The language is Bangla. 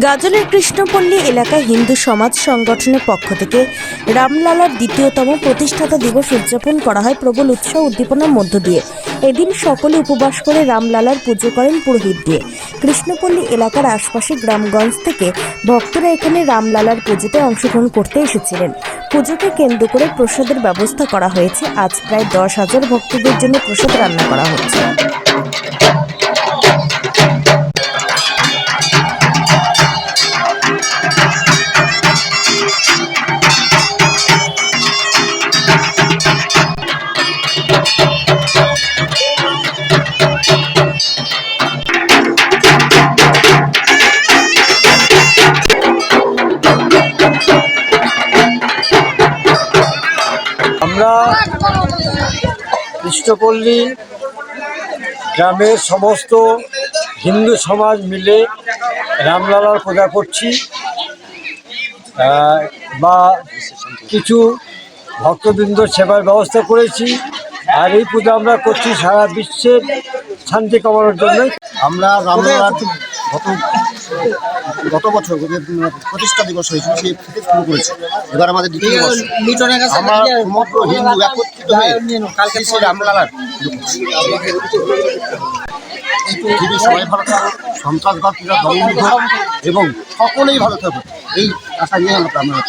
গাজলের কৃষ্ণপল্লী এলাকায় হিন্দু সমাজ সংগঠনের পক্ষ থেকে রামলালার দ্বিতীয়তম প্রতিষ্ঠাতা দিবস উদযাপন করা হয় প্রবল উৎসাহ উদ্দীপনার মধ্য দিয়ে। এদিন সকলে উপবাস করে রামলালার পুজো করেন পুরোহিত দিয়ে। কৃষ্ণপল্লী এলাকার আশপাশে গ্রামগঞ্জ থেকে ভক্তরা এখানে রামলালার পুজোতে অংশগ্রহণ করতে এসেছিলেন। পুজোকে কেন্দ্র করে প্রসাদের ব্যবস্থা করা হয়েছে। আজ প্রায় দশ হাজার ভক্তদের জন্য প্রসাদ রান্না করা হচ্ছে। কৃষ্ণপল্লী গ্রামের সমস্ত হিন্দু সমাজ মিলে রামলালার পূজা করছি। বা কিছু ভক্তবৃন্দ সেবার ব্যবস্থা করেছি। আর এই পূজা আমরা করছি সারা বিশ্বের শান্তি কামনার জন্যই। আমরা রামলালার গত গত বছর প্রতিষ্ঠা দিবস হয়েছিল সেই থেকে শুরু করেছি। এবার আমাদের দ্বিতীয় বর্ষ। আমরা সমগ্র হিন্দু একত্রিত হয়ে কালকে সেই রামলালার এই পৃথিবীর সবাই ভালো থাকুক সন্ত্রাসবাদীরা দমন এবং সকলেই ভালো থাকুক এই আশা নিয়ে আমরা